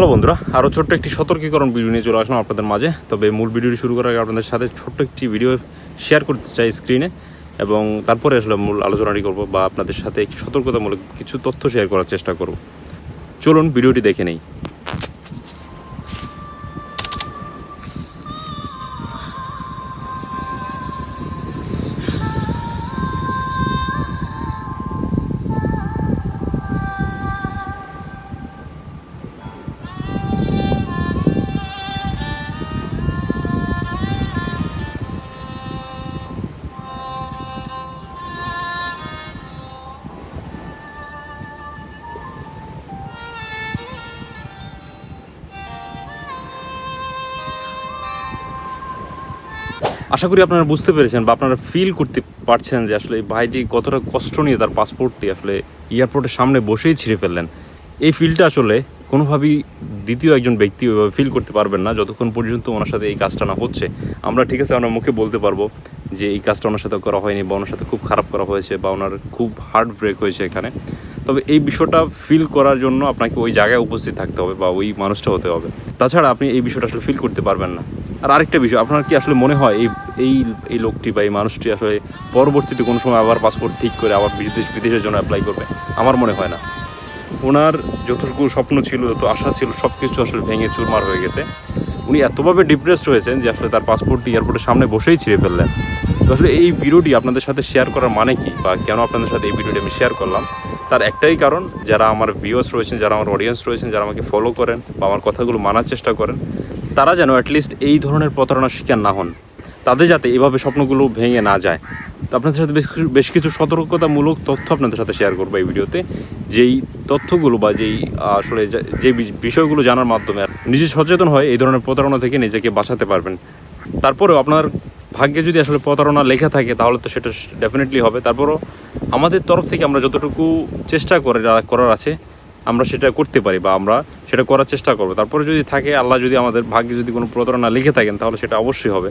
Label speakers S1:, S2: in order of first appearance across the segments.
S1: Hello বন্ধুরা আরও ছোট্ট একটি সতর্কীকরণ ভিডিও নিয়ে চলে আসলাম আপনাদের মাঝে। তবে মূল ভিডিওটি শুরু করার আগে আপনাদের সাথে ছোট্ট একটি ভিডিও শেয়ার করতে চাই স্ক্রিনে এবং তারপরে আসলে মূল আলোচনাটি করব বা আপনাদের সাথে একটি সতর্কতামূলক কিছু তথ্য শেয়ার করার চেষ্টা করব। চলুন ভিডিওটি দেখে নেই। আশা করি আপনারা বুঝতে পেরেছেন বা আপনারা ফিল করতে পারছেন যে আসলে ভাইটি কতটা কষ্ট নিয়ে তার পাসপোর্টটি আসলে এয়ারপোর্টের সামনে বসেই ছিঁড়ে ফেললেন। এই ফিলটা আসলে কোনোভাবেই দ্বিতীয় একজন ব্যক্তি ওইভাবে ফিল করতে পারবেন না, যতক্ষণ পর্যন্ত ওনার সাথে এই কাজটা না হচ্ছে। আমরা ঠিক আছে, আমরা মুখে বলতে পারব যে এই কাজটা ওনার সাথে করা হয়নি বা ওনার সাথে খুব খারাপ করা হয়েছে বা ওনার খুব হার্ট ব্রেক হয়েছে এখানে। তবে এই বিষয়টা ফিল করার জন্য আপনাকে ওই জায়গায় উপস্থিত থাকতে হবে বা ওই মানুষটা হতে হবে। তাছাড়া আপনি এই বিষয়টা আসলে ফিল করতে পারবেন না। আর আরেকটা বিষয়, আপনার কি আসলে মনে হয় এই এই এই লোকটি বা এই মানুষটি আসলে পরবর্তীতে কোনো সময় আবার পাসপোর্ট ঠিক করে আবার বিদেশ, বিদেশের জন্য অ্যাপ্লাই করবে। আমার মনে হয় না। ওনার যতটুকু স্বপ্ন ছিল, যত আশা ছিল সব কিছু আসলে ভেঙে চুরমার হয়ে গেছে। উনি এতভাবে ডিপ্রেসড হয়েছেন যে আসলে তার পাসপোর্টটি এয়ারপোর্টের সামনে বসেই ছিঁড়ে ফেললেন। তো আসলে এই ভিডিওটি আপনাদের সাথে শেয়ার করার মানে কি বা কেন আপনাদের সাথে এই ভিডিওটি আমি শেয়ার করলাম, তার একটাই কারণ, যারা আমার ভিউয়ার্স রয়েছেন, যারা আমার অডিয়েন্স রয়েছেন, যারা আমাকে ফলো করেন বা আমার কথাগুলো মানার চেষ্টা করেন, তারা যেন অ্যাটলিস্ট এই ধরনের প্রতারণার শিকার না হন। তাদের যাতে এভাবে স্বপ্নগুলো ভেঙে না যায়। তো আপনাদের সাথে বেশ কিছু বেশ কিছু সতর্কতামূলক তথ্য আপনাদের সাথে শেয়ার করব এই ভিডিওতে। যেই তথ্যগুলো বা যেই আসলে যা- বিষয়গুলো জানার মাধ্যমে নিজে সচেতন হয় এই ধরনের প্রতারণা থেকে নিজেকে বাঁচাতে পারবেন। তারপরেও আপনার ভাগ্যে যদি আসলে প্রতারণা লেখা থাকে, তাহলে তো সেটা ডেফিনেটলি হবে। তারপরও আমাদের তরফ থেকে আমরা যতটুকু চেষ্টা করে করার আছে, আমরা সেটা করতে পারি বা আমরা সেটা করার চেষ্টা করব। তারপরে যদি থাকে, আল্লাহ যদি আমাদের ভাগ্যে যদি কোনো প্রতারণা লিখে থাকেন, তাহলে সেটা অবশ্যই হবে।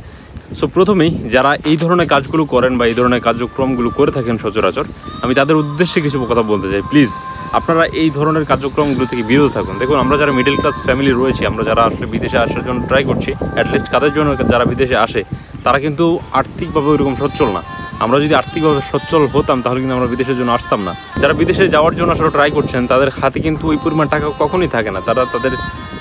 S1: সো প্রথমেই যারা এই ধরনের কাজগুলো করেন বা এই ধরনের কার্যক্রমগুলো করে থাকেন সচরাচর, আমি তাদের উদ্দেশ্যে কিছু কথা বলতে চাই। প্লিজ আপনারা এই ধরনের কার্যক্রমগুলো থেকে বিরত থাকুন। দেখুন, আমরা যারা মিডল ক্লাস ফ্যামিলি রয়েছি, আমরা যারা আসলে বিদেশে আসার জন্য ট্রাই করছি অ্যাটলিস্ট কাদের জন্য যারা বিদেশে আসে, তারা কিন্তু আর্থিকভাবে ওইরকম সচ্ছল না। আমরা যদি আর্থিকভাবে সচ্ছল হতাম, তাহলে কিন্তু আমরা বিদেশের জন্য আসতাম না। যারা বিদেশে যাওয়ার জন্য আসলে ট্রাই করছেন, তাদের হাতে কিন্তু ওই পরিমাণ টাকা কখনোই থাকে না। তারা তাদের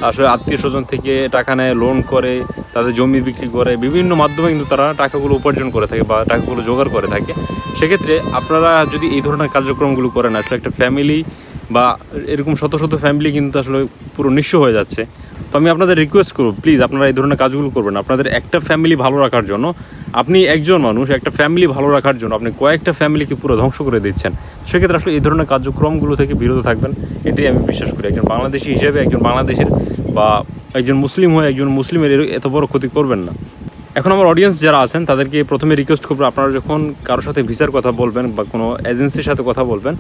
S1: আসলে আত্মীয় স্বজন থেকে টাকা নেয় লোন করে তাদের জমি বিক্রি করে বিভিন্ন মাধ্যমে কিন্তু তারা টাকাগুলো উপার্জন করে থাকে বা টাকাগুলো জোগাড় করে থাকে। সেক্ষেত্রে আপনারা যদি এই ধরনের কার্যক্রমগুলো করেন, আসলে একটা ফ্যামিলি বা এরকম শত শত ফ্যামিলি কিন্তু আসলে পুরো নিঃস্ব হয়ে যাচ্ছে। তো আমি আপনাদের রিকোয়েস্ট করব প্লিজ আপনারা এই ধরনের কাজগুলো করবেন। আপনাদের একটা ফ্যামিলি ভালো রাখার জন্য, আপনি একজন মানুষ, একটা ফ্যামিলি ভালো রাখার জন্য আপনি কয়েকটা ফ্যামিলিকে পুরো ধ্বংস করে দিচ্ছেন। সেক্ষেত্রে আসলে এই ধরনের কার্যক্রমগুলো থেকে বিরত থাকবেন, এটাই আমি বিশ্বাস করি। একজন বাংলাদেশি হিসেবে, একজন বাংলাদেশের বা একজন মুসলিম হয়ে একজন মুসলিমের এত বড় ক্ষতি করবেন না। এখন আমার অডিয়েন্স যারা আছেন, তাদেরকে প্রথমে রিকোয়েস্ট করব, আপনারা যখন কারোর সাথে ভিসার কথা বলবেন বা কোনো এজেন্সির সাথে কথা বলবেন,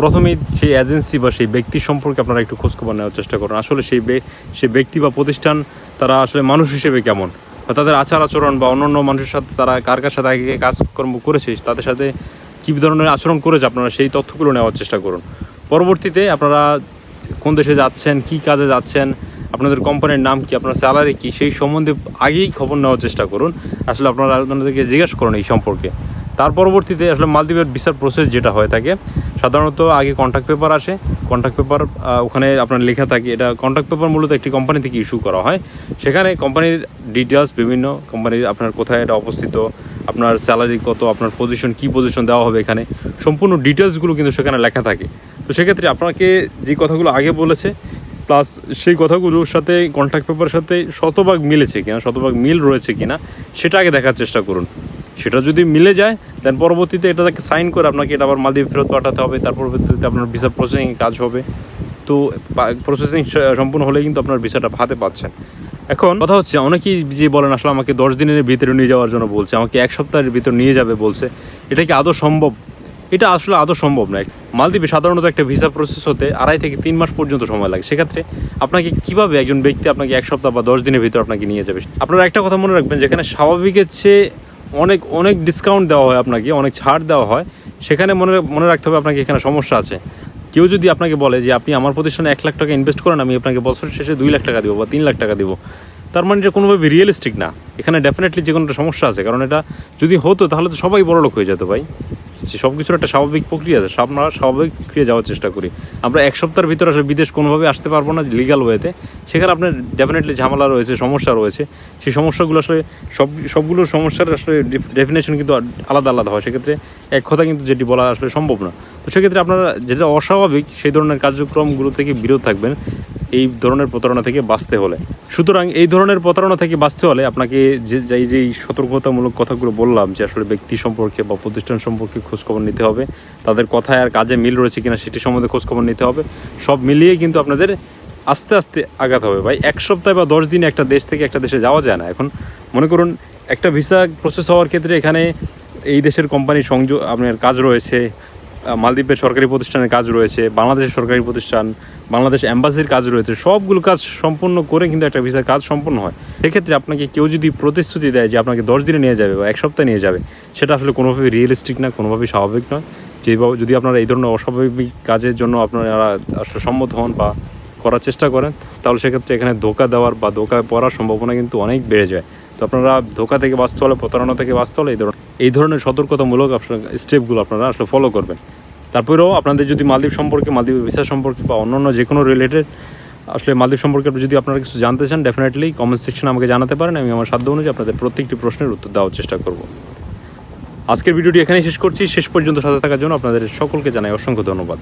S1: প্রথমেই সেই এজেন্সি বা সেই ব্যক্তি সম্পর্কে আপনারা একটু খোঁজখবর নেওয়ার চেষ্টা করুন। আসলে সেই সেই ব্যক্তি বা প্রতিষ্ঠান তারা আসলে মানুষ হিসেবে কেমন? বা তাদের আচার আচরণ বা অন্যান্য মানুষের সাথে তারা কার কার সাথে আগে কাজকর্ম করেছে, তাদের সাথে কী ধরনের আচরণ করেছে, আপনারা সেই তথ্যগুলো নেওয়ার চেষ্টা করুন। পরবর্তীতে আপনারা কোন দেশে যাচ্ছেন, কি কাজে যাচ্ছেন আপনাদের কোম্পানির নাম কি, আপনার স্যালারি কি, সেই সম্বন্ধে আগেই খবর নেওয়ার চেষ্টা করুন। আসলে আপনারা আপনাদেরকে জিজ্ঞেস করুন এই সম্পর্কে। তার পরবর্তীতে আসলে মালদ্বীপের ভিসার প্রসেস যেটা হয়ে থাকে, সাধারণত আগে কন্ট্যাক্ট পেপার আসে। কন্ট্যাক্ট পেপার ওখানে আপনার লেখা থাকে, এটা কন্ট্যাক্ট পেপার মূলত একটি কোম্পানি থেকে ইস্যু করা হয়। সেখানে কোম্পানির ডিটেলস বিভিন্ন কোম্পানির আপনার কোথায় এটা অবস্থিত, আপনার স্যালারি কত, আপনার পজিশন কি পজিশন দেওয়া হবে এখানে, সম্পূর্ণ ডিটেলসগুলো কিন্তু সেখানে লেখা থাকে। তো সেক্ষেত্রে আপনাকে যে কথাগুলো আগে বলেছে প্লাস সেই কথাগুলোর সাথে কন্ট্যাক্ট পেপারের সাথে শতভাগ মিলেছে কিনা, শতভাগ মিল রয়েছে কিনা, সেটা আগে দেখার চেষ্টা করুন। সেটা যদি মিলে যায় দেন পরবর্তীতে এটাকে সাইন করে আপনাকে এটা আবার মালদ্বীপ ফেরত পাঠাতে হবে তার পরবর্তীতে আপনার ভিসা প্রসেসিং কাজ হবে। তো প্রসেসিং সম্পূর্ণ হলে কিন্তু আপনার ভিসাটা হাতে পাচ্ছেন। এখন কথা হচ্ছে, অনেকেই যে বলেন, আসলে আমাকে দশ দিনের ভিতরে নিয়ে যাওয়ার জন্য বলছে, আমাকে এক সপ্তাহের ভিতর নিয়ে যাবে বলছে, এটা কি আদৌ সম্ভব? এটা আসলে আদৌ সম্ভব নয়। মালদ্বীপে সাধারণত একটা ভিসা প্রসেস হতে আড়াই থেকে তিন মাস পর্যন্ত সময় লাগে। সেক্ষেত্রে আপনাকে কীভাবে একজন ব্যক্তি আপনাকে এক সপ্তাহ বা দশ দিনের ভিতর আপনাকে নিয়ে যাবে? আপনারা একটা কথা মনে রাখবেন, যেখানে স্বাভাবিকের চেয়ে অনেক অনেক ডিসকাউন্ট দেওয়া হয় আপনাকে, অনেক ছাড় দেওয়া হয়, সেখানে মনে মনে রাখতে হবে আপনাকে এখানে সমস্যা আছে। কেউ যদি আপনাকে বলে যে, আপনি আমার প্রতিষ্ঠানে এক লাখ টাকা ইনভেস্ট করেন, আমি আপনাকে বছর শেষে দুই লাখ টাকা দেবো বা তিন লাখ টাকা দেবো। তার মানে এটা কোনোভাবে রিয়েলিস্টিক না। এখানে ডেফিনেটলি যে কোনো সমস্যা আছে, কারণ এটা যদি হতো, তাহলে তো সবাই বড় লোক হয়ে যেত ভাই। সব কিছুর একটা স্বাভাবিক প্রক্রিয়া আছে আমরা স্বাভাবিক ক্রিয়া যাওয়ার চেষ্টা করি। আমরা এক সপ্তাহের ভিতরে আসলে বিদেশ কোনোভাবে আসতে পারব না লিগাল ওয়েতে সেখানে আপনার ডেফিনেটলি ঝামেলা রয়েছে, সমস্যা রয়েছে। সেই সমস্যাগুলো আসলে সব, সবগুলো সমস্যার আসলে ডেফিনেশন কিন্তু আলাদা আলাদা হয়। সেক্ষেত্রে এক কথা কিন্তু যেটি বলা আসলে সম্ভব না। তো সেক্ষেত্রে আপনারা যেটা অস্বাভাবিক, সেই ধরনের কার্যক্রমগুলো থেকে বিরত থাকবেন। এই ধরনের প্রতারণা থেকে বাঁচতে হলে। সুতরাং এই ধরনের প্রতারণা থেকে বাঁচতে হলে আপনাকে যে যেই যেই সতর্কতামূলক কথাগুলো বললাম যে আসলে ব্যক্তি সম্পর্কে বা প্রতিষ্ঠান সম্পর্কে খোঁজখবর নিতে হবে, তাদের কথায় আর কাজে মিল রয়েছে কিনা সেটি সম্বন্ধে খোঁজখবর নিতে হবে, সব মিলিয়ে কিন্তু আপনাদের আস্তে আস্তে আগাতে হবে। ভাই, এক সপ্তাহ বা দশ দিনে একটা দেশ থেকে একটা দেশে যাওয়া যায় না। এখন মনে করুন, একটা ভিসা প্রসেস হওয়ার ক্ষেত্রে এখানে এই দেশের কোম্পানির সংযোগ আপনার কাজ রয়েছে মালদ্বীপের সরকারি প্রতিষ্ঠানের কাজ রয়েছে, বাংলাদেশের সরকারি প্রতিষ্ঠান বাংলাদেশ অ্যাম্বাসির কাজ রয়েছে, সবগুলো কাজ সম্পূর্ণ করে কিন্তু একটা ভিসার কাজ সম্পূর্ণ হয়। সেক্ষেত্রে আপনাকে কেউ যদি প্রতিশ্রুতি দেয় যে আপনাকে দশ দিনে নিয়ে যাবে বা এক সপ্তাহে নিয়ে যাবে, সেটা আসলে কোনোভাবেই রিয়েলিস্টিক না, কোনোভাবেই স্বাভাবিক নয়। যেভাবে যদি আপনারা এই ধরনের অস্বাভাবিক কাজের জন্য আপনারা আসলে সম্মত হন বা করার চেষ্টা করেন, তাহলে সেক্ষেত্রে এখানে ধোকা দেওয়ার বা ধোকা পড়ার সম্ভাবনা কিন্তু অনেক বেড়ে যায়। তো আপনারা ধোকা থেকে বাঁচতে হলে, প্রতারণা থেকে বাঁচতে হলে এই ধরনের এই ধরনের সতর্কতামূলক আপনার স্টেপগুলো আপনারা আসলে ফলো করবেন। তারপরেও আপনাদের যদি মালদ্বীপ সম্পর্কে, মালদ্বীপ ভিসা সম্পর্কে বা অন্যান্য যে কোনো রিলেটেড আসলে মালদ্বীপ সম্পর্কে যদি আপনারা কিছু জানতে চান ডেফিনেটলি কমেন্ট সেকশনে আমাকে জানাতে পারেন, আমি আমার সাধ্য অনুযায়ী আপনাদের প্রত্যেকটি প্রশ্নের উত্তর দেওয়ার চেষ্টা করব। আজকের ভিডিওটি এখানেই শেষ করছি। শেষ পর্যন্ত সাথে থাকার জন্য আপনাদের সকলকে জানাই অসংখ্য ধন্যবাদ।